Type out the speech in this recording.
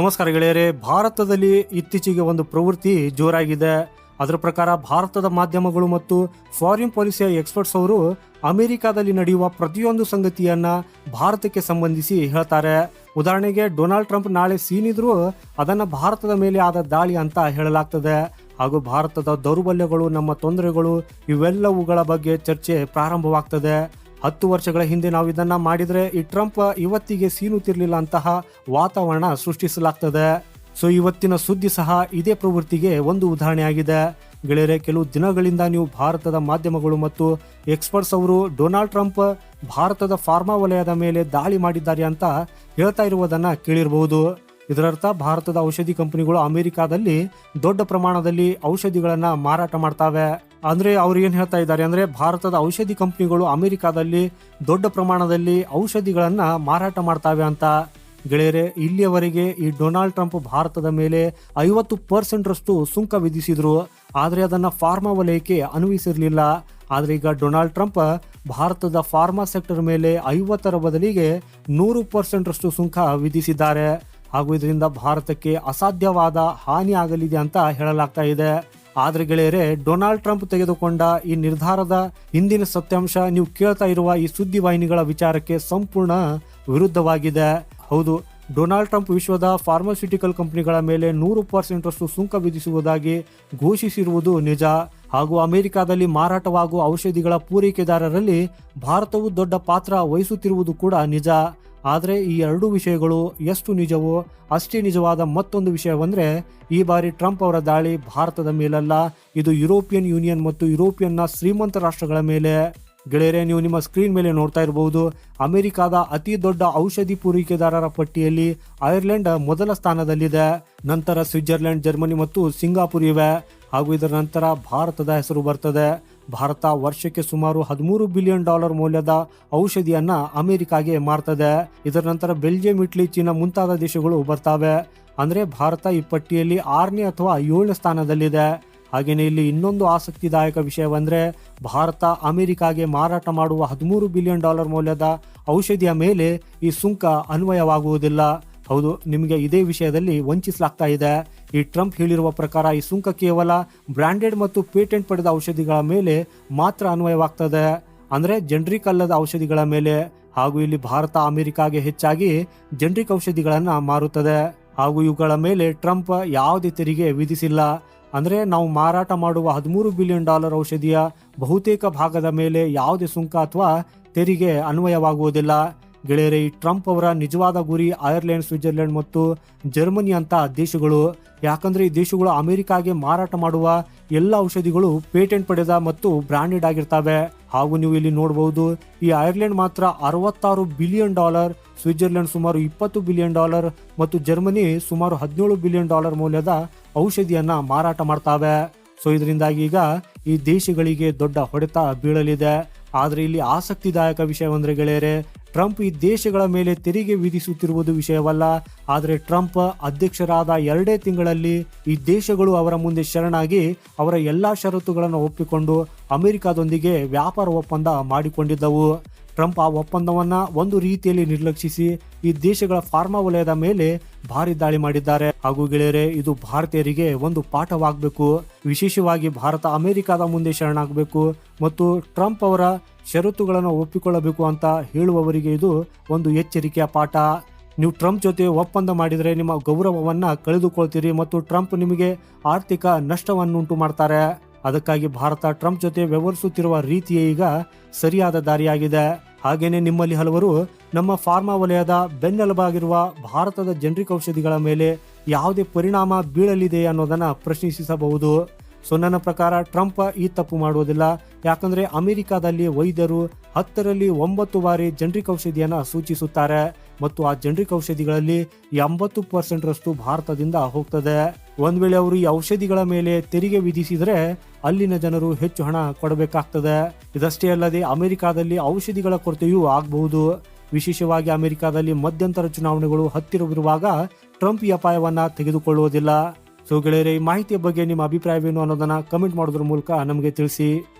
ನಮಸ್ಕಾರ ಗೆಳೆಯರೆ, ಭಾರತದಲ್ಲಿ ಇತ್ತೀಚೆಗೆ ಒಂದು ಪ್ರವೃತ್ತಿ ಜೋರಾಗಿದೆ. ಅದರ ಪ್ರಕಾರ ಭಾರತದ ಮಾಧ್ಯಮಗಳು ಮತ್ತು ಫಾರಿನ್ ಪಾಲಿಸಿಯ ಎಕ್ಸ್ಪರ್ಟ್ಸ್ ಅವರು ಅಮೆರಿಕಾದಲ್ಲಿ ನಡೆಯುವ ಪ್ರತಿಯೊಂದು ಸಂಗತಿಯನ್ನ ಭಾರತಕ್ಕೆ ಸಂಬಂಧಿಸಿ ಹೇಳ್ತಾರೆ. ಉದಾಹರಣೆಗೆ, ಡೊನಾಲ್ಡ್ ಟ್ರಂಪ್ ನಾಳೆ ಸೀನಿದ್ರು, ಅದನ್ನ ಭಾರತದ ಮೇಲೆ ಆದ ದಾಳಿ ಅಂತ ಹೇಳಲಾಗ್ತದೆ. ಹಾಗೂ ಭಾರತದ ದೌರ್ಬಲ್ಯಗಳು, ನಮ್ಮ ತೊಂದರೆಗಳು, ಇವೆಲ್ಲವುಗಳ ಬಗ್ಗೆ ಚರ್ಚೆ ಪ್ರಾರಂಭವಾಗ್ತದೆ. ಹತ್ತು ವರ್ಷಗಳ ಹಿಂದೆ ನಾವು ಇದನ್ನ ಮಾಡಿದ್ರೆ ಈ ಟ್ರಂಪ್ ಇವತ್ತಿಗೆ ಸೀನುತ್ತಿರಲಿಲ್ಲ ಅಂತಹ ವಾತಾವರಣ ಸೃಷ್ಟಿಸಲಾಗ್ತದೆ. ಸೊ, ಇವತ್ತಿನ ಸುದ್ದಿ ಸಹ ಇದೇ ಪ್ರವೃತ್ತಿಗೆ ಒಂದು ಉದಾಹರಣೆಯಾಗಿದೆ. ಗೆಳೆಯರೆ, ಕೆಲವು ದಿನಗಳಿಂದ ನೀವು ಭಾರತದ ಮಾಧ್ಯಮಗಳು ಮತ್ತು ಎಕ್ಸ್ಪರ್ಟ್ಸ್ ಅವರು ಡೊನಾಲ್ಡ್ ಟ್ರಂಪ್ ಭಾರತದ ಫಾರ್ಮಾ ವಲಯದ ಮೇಲೆ ದಾಳಿ ಮಾಡಿದ್ದಾರೆ ಅಂತ ಹೇಳ್ತಾ ಇರುವುದನ್ನ ಕೇಳಿರಬಹುದು. ಇದರರ್ಥ, ಭಾರತದ ಔಷಧಿ ಕಂಪನಿಗಳು ಅಮೆರಿಕಾದಲ್ಲಿ ದೊಡ್ಡ ಪ್ರಮಾಣದಲ್ಲಿ ಔಷಧಿಗಳನ್ನು ಮಾರಾಟ ಮಾಡ್ತಾವೆ. ಅಂದ್ರೆ ಅವ್ರು ಏನು ಹೇಳ್ತಾ ಇದ್ದಾರೆ ಅಂದ್ರೆ ಭಾರತದ ಔಷಧಿ ಕಂಪ್ನಿಗಳು ಅಮೆರಿಕಾದಲ್ಲಿ ದೊಡ್ಡ ಪ್ರಮಾಣದಲ್ಲಿ ಔಷಧಿಗಳನ್ನು ಮಾರಾಟ ಮಾಡ್ತಾವೆ ಅಂತ ಗೆಳೆಯರೆ, ಇಲ್ಲಿಯವರೆಗೆ ಈ ಡೊನಾಲ್ಡ್ ಟ್ರಂಪ್ ಭಾರತದ ಮೇಲೆ ಐವತ್ತು ಪರ್ಸೆಂಟ್ ರಷ್ಟು ಸುಂಕ ವಿಧಿಸಿದ್ರು. ಆದರೆ ಅದನ್ನ ಫಾರ್ಮಾ ವಲಯಕ್ಕೆ ಅನ್ವಯಿಸಿರಲಿಲ್ಲ. ಆದರೆ ಈಗ ಡೊನಾಲ್ಡ್ ಟ್ರಂಪ್ ಭಾರತದ ಫಾರ್ಮಾ ಸೆಕ್ಟರ್ ಮೇಲೆ ಐವತ್ತರ ಬದಲಿಗೆ ನೂರು ಪರ್ಸೆಂಟ್ ರಷ್ಟು ಸುಂಕ ವಿಧಿಸಿದ್ದಾರೆ. ಹಾಗೂ ಇದರಿಂದ ಭಾರತಕ್ಕೆ ಅಸಾಧ್ಯವಾದ ಹಾನಿ ಆಗಲಿದೆ ಅಂತ ಹೇಳಲಾಗ್ತಾ ಇದೆ. ಆದ್ರೆ ಗೆಳೆಯರೆ, ಡೊನಾಲ್ಡ್ ಟ್ರಂಪ್ ತೆಗೆದುಕೊಂಡ ಈ ನಿರ್ಧಾರದ ಹಿಂದಿನ ಸತ್ಯಾಂಶ ನೀವು ಕೇಳ್ತಾ ಇರುವ ಈ ಸುದ್ದಿ ವಾಹಿನಿಗಳ ವಿಚಾರಕ್ಕೆ ಸಂಪೂರ್ಣ ವಿರುದ್ಧವಾಗಿದೆ. ಹೌದು, ಡೊನಾಲ್ಡ್ ಟ್ರಂಪ್ ವಿಶ್ವದ ಫಾರ್ಮಾಸ್ಯೂಟಿಕಲ್ ಕಂಪನಿಗಳ ಮೇಲೆ ನೂರು ಪರ್ಸೆಂಟ್ ಅಷ್ಟು ಸುಂಕ ವಿಧಿಸುವುದಾಗಿ ಘೋಷಿಸಿರುವುದು ನಿಜ. ಹಾಗೂ ಅಮೆರಿಕಾದಲ್ಲಿ ಮಾರಾಟವಾಗುವ ಔಷಧಿಗಳ ಪೂರೈಕೆದಾರರಲ್ಲಿ ಭಾರತವು ದೊಡ್ಡ ಪಾತ್ರ ವಹಿಸುತ್ತಿರುವುದು ಕೂಡ ನಿಜ. ಆದರೆ ಈ ಎರಡು ವಿಷಯಗಳು ಎಷ್ಟು ನಿಜವೋ ಅಷ್ಟೇ ನಿಜವಾದ ಮತ್ತೊಂದು ವಿಷಯವೆಂದರೆ, ಈ ಬಾರಿ ಟ್ರಂಪ್ ಅವರ ದಾಳಿ ಭಾರತದ ಮೇಲಲ್ಲ, ಇದು ಯುರೋಪಿಯನ್ ಯೂನಿಯನ್ ಮತ್ತು ಯುರೋಪಿಯನ್ನ ಶ್ರೀಮಂತ ರಾಷ್ಟ್ರಗಳ ಮೇಲೆ. ಗೆಳೆಯರೆ, ನೀವು ನಿಮ್ಮ ಸ್ಕ್ರೀನ್ ಮೇಲೆ ನೋಡ್ತಾ ಇರಬಹುದು, ಅಮೆರಿಕಾದ ಅತಿ ದೊಡ್ಡ ಔಷಧಿ ಪೂರೈಕೆದಾರರ ಪಟ್ಟಿಯಲ್ಲಿ ಐರ್ಲೆಂಡ್ ಮೊದಲ ಸ್ಥಾನದಲ್ಲಿದೆ. ನಂತರ ಸ್ವಿಟ್ಜರ್ಲೆಂಡ್, ಜರ್ಮನಿ ಮತ್ತು ಸಿಂಗಾಪುರ್ ಇವೆ. ಹಾಗೂ ಇದರ ನಂತರ ಭಾರತದ ಹೆಸರು ಬರ್ತದೆ. ಭಾರತ ವರ್ಷಕ್ಕೆ ಸುಮಾರು ಹದಿಮೂರು ಬಿಲಿಯನ್ ಡಾಲರ್ ಮೌಲ್ಯದ ಔಷಧಿಯನ್ನ ಅಮೆರಿಕಾಗೆ ಮಾರ್ತದೆ. ಇದರ ನಂತರ ಬೆಲ್ಜಿಯಂ, ಇಟ್ಲಿ, ಚೀನಾ ಮುಂತಾದ ದೇಶಗಳು ಬರ್ತವೆ. ಅಂದ್ರೆ ಭಾರತ ಈ ಪಟ್ಟಿಯಲ್ಲಿ ಆರನೇ ಅಥವಾ ಏಳನೇ ಸ್ಥಾನದಲ್ಲಿದೆ. ಹಾಗೆಯೇ ಇಲ್ಲಿ ಇನ್ನೊಂದು ಆಸಕ್ತಿದಾಯಕ ವಿಷಯವಂದ್ರೆ ಭಾರತ ಅಮೆರಿಕಾಗೆ ಮಾರಾಟ ಮಾಡುವ ಹದಿಮೂರು ಬಿಲಿಯನ್ ಡಾಲರ್ ಮೌಲ್ಯದ ಔಷಧಿಯ ಮೇಲೆ ಈ ಸುಂಕ ಅನ್ವಯವಾಗುವುದಿಲ್ಲ. ಹೌದು, ನಿಮಗೆ ಇದೇ ವಿಷಯದಲ್ಲಿ ವಂಚಿಸಲಾಗ್ತಾ ಇದೆ. ಈ ಟ್ರಂಪ್ ಹೇಳಿರುವ ಪ್ರಕಾರ ಈ ಸುಂಕ ಕೇವಲ ಬ್ರಾಂಡೆಡ್ ಮತ್ತು ಪೇಟೆಂಟ್ ಪಡೆದ ಔಷಧಿಗಳ ಮೇಲೆ ಮಾತ್ರ ಅನ್ವಯವಾಗ್ತದೆ. ಅಂದರೆ ಜೆನ್ರಿಕ್ ಅಲ್ಲದ ಔಷಧಿಗಳ ಮೇಲೆ. ಹಾಗೂ ಇಲ್ಲಿ ಭಾರತ ಅಮೆರಿಕಾಗೆ ಹೆಚ್ಚಾಗಿ ಜೆನ್ರಿಕ್ ಔಷಧಿಗಳನ್ನು ಮಾರುತ್ತದೆ. ಹಾಗೂ ಇವುಗಳ ಮೇಲೆ ಟ್ರಂಪ್ ಯಾವುದೇ ತೆರಿಗೆ ವಿಧಿಸಿಲ್ಲ. ಅಂದರೆ ನಾವು ಮಾರಾಟ ಮಾಡುವ ಹದಿಮೂರು ಬಿಲಿಯನ್ ಡಾಲರ್ ಔಷಧಿಯ ಬಹುತೇಕ ಭಾಗದ ಮೇಲೆ ಯಾವುದೇ ಸುಂಕ ಅಥವಾ ತೆರಿಗೆ ಅನ್ವಯವಾಗುವುದಿಲ್ಲ. ಗೆಳೆಯರೆ ಈ ಟ್ರಂಪ್ ಅವರ ನಿಜವಾದ ಗುರಿ ಐರ್ಲೆಂಡ್, ಸ್ವಿಟ್ಜರ್ಲೆಂಡ್ ಮತ್ತು ಜರ್ಮನಿ ಅಂತ ದೇಶಗಳು. ಯಾಕಂದ್ರೆ ಈ ದೇಶಗಳು ಅಮೆರಿಕಾಗೆ ಮಾರಾಟ ಮಾಡುವ ಎಲ್ಲ ಔಷಧಿಗಳು ಪೇಟೆಂಟ್ ಪಡೆದ ಮತ್ತು ಬ್ರಾಂಡೆಡ್ ಆಗಿರ್ತವೆ. ಹಾಗೂ ನೀವು ಇಲ್ಲಿ ನೋಡಬಹುದು ಈ ಐರ್ಲೆಂಡ್ ಮಾತ್ರ ಅರವತ್ತಾರು ಬಿಲಿಯನ್ ಡಾಲರ್, ಸ್ವಿಟ್ಜರ್ಲೆಂಡ್ ಸುಮಾರು ಇಪ್ಪತ್ತು ಬಿಲಿಯನ್ ಡಾಲರ್ ಮತ್ತು ಜರ್ಮನಿ ಸುಮಾರು ಹದಿನೇಳು ಬಿಲಿಯನ್ ಡಾಲರ್ ಮೌಲ್ಯದ ಔಷಧಿಯನ್ನ ಮಾರಾಟ ಮಾಡ್ತಾವೆ. ಸೊ, ಇದರಿಂದಾಗಿ ಈಗ ಈ ದೇಶಗಳಿಗೆ ದೊಡ್ಡ ಹೊಡೆತ ಬೀಳಲಿದೆ. ಆದರೆ ಇಲ್ಲಿ ಆಸಕ್ತಿದಾಯಕ ವಿಷಯವೆಂದರೆ ಗೆಳೆಯರೆ ಟ್ರಂಪ್ ಈ ದೇಶಗಳ ಮೇಲೆ ತೆರಿಗೆ ವಿಧಿಸುತ್ತಿರುವುದು ವಿಷಯವಲ್ಲ. ಆದರೆ ಟ್ರಂಪ್ ಅಧ್ಯಕ್ಷರಾದ ಎರಡೇ ತಿಂಗಳಲ್ಲಿ ಈ ದೇಶಗಳು ಅವರ ಮುಂದೆ ಶರಣಾಗಿ ಅವರ ಎಲ್ಲಾ ಷರತ್ತುಗಳನ್ನು ಒಪ್ಪಿಕೊಂಡು ಅಮೆರಿಕದೊಂದಿಗೆ ವ್ಯಾಪಾರ ಒಪ್ಪಂದ ಮಾಡಿಕೊಂಡಿದ್ದವು. ಟ್ರಂಪ್ ಆ ಒಪ್ಪಂದವನ್ನ ಒಂದು ರೀತಿಯಲ್ಲಿ ನಿರ್ಲಕ್ಷಿಸಿ ಈ ದೇಶಗಳ ಫಾರ್ಮಾ ವಲಯದ ಮೇಲೆ ಭಾರಿ ದಾಳಿ ಮಾಡಿದ್ದಾರೆ. ಹಾಗೂ ಗೆಳೆಯರೆ, ಇದು ಭಾರತೀಯರಿಗೆ ಒಂದು ಪಾಠವಾಗಬೇಕು. ವಿಶೇಷವಾಗಿ ಭಾರತ ಅಮೆರಿಕದ ಮುಂದೆ ಶರಣಾಗಬೇಕು ಮತ್ತು ಟ್ರಂಪ್ ಅವರ ಷರತ್ತುಗಳನ್ನು ಒಪ್ಪಿಕೊಳ್ಳಬೇಕು ಅಂತ ಹೇಳುವವರಿಗೆ ಇದು ಒಂದು ಎಚ್ಚರಿಕೆಯ ಪಾಠ. ನೀವು ಟ್ರಂಪ್ ಜೊತೆ ಒಪ್ಪಂದ ಮಾಡಿದರೆ ನಿಮ್ಮ ಗೌರವವನ್ನ ಕಳೆದುಕೊಳ್ತೀರಿ ಮತ್ತು ಟ್ರಂಪ್ ನಿಮಗೆ ಆರ್ಥಿಕ ನಷ್ಟವನ್ನುಂಟು ಮಾಡ್ತಾರೆ. ಅದಕ್ಕಾಗಿ ಭಾರತ ಟ್ರಂಪ್ ಜೊತೆ ವ್ಯವಹರಿಸುತ್ತಿರುವ ರೀತಿಯೇ ಈಗ ಸರಿಯಾದ ದಾರಿಯಾಗಿದೆ. ಹಾಗೇನೆ ನಿಮ್ಮಲ್ಲಿ ಹಲವರು ನಮ್ಮ ಫಾರ್ಮಾ ವಲಯದ ಬೆನ್ನೆಲುಬಾಗಿರುವ ಭಾರತದ ಜನರಿಕ್ ಔಷಧಿಗಳ ಮೇಲೆ ಯಾವುದೇ ಪರಿಣಾಮ ಬೀಳಲಿದೆ ಅನ್ನೋದನ್ನು ಪ್ರಶ್ನಿಸಬಹುದು ಸೊ ನನ್ನ ಪ್ರಕಾರ ಟ್ರಂಪ್ ಈ ತಪ್ಪು ಮಾಡುವುದಿಲ್ಲ. ಯಾಕಂದ್ರೆ ಅಮೆರಿಕಾದಲ್ಲಿ ವೈದ್ಯರು ಹತ್ತರಲ್ಲಿ ಒಂಬತ್ತು ಬಾರಿ ಜನರಿಕ್ ಔಷಧಿಯನ್ನು ಸೂಚಿಸುತ್ತಾರೆ ಮತ್ತು ಆ ಜನರಿಕ್ ಔಷಧಿಗಳಲ್ಲಿ ಎಂಬತ್ತು ಪರ್ಸೆಂಟ್ ರಷ್ಟು ಭಾರತದಿಂದ ಹೋಗ್ತದೆ. ಒಂದ್ ವೇಳೆ ಅವರು ಈ ಔಷಧಿಗಳ ಮೇಲೆ ತೆರಿಗೆ ವಿಧಿಸಿದ್ರೆ ಅಲ್ಲಿನ ಜನರು ಹೆಚ್ಚು ಹಣ ಕೊಡಬೇಕಾಗ್ತದೆ. ಇದಷ್ಟೇ ಅಲ್ಲದೆ ಅಮೆರಿಕಾದಲ್ಲಿ ಔಷಧಿಗಳ ಕೊರತೆಯೂ ಆಗಬಹುದು. ವಿಶೇಷವಾಗಿ ಅಮೆರಿಕಾದಲ್ಲಿ ಮಧ್ಯಂತರ ಚುನಾವಣೆಗಳು ಹತ್ತಿರವಿರುವಾಗ ಟ್ರಂಪ್ ಈ ಅಪಾಯವನ್ನ ತೆಗೆದುಕೊಳ್ಳುವುದಿಲ್ಲ. ಸೊ ಗೆಳೆಯರೇ, ಈ ಮಾಹಿತಿಯ ಬಗ್ಗೆ ನಿಮ್ಮ ಅಭಿಪ್ರಾಯವೇನು ಅನ್ನೋದನ್ನ ಕಮೆಂಟ್ ಮಾಡೋದ್ರ ಮೂಲಕ ನಮಗೆ ತಿಳಿಸಿ.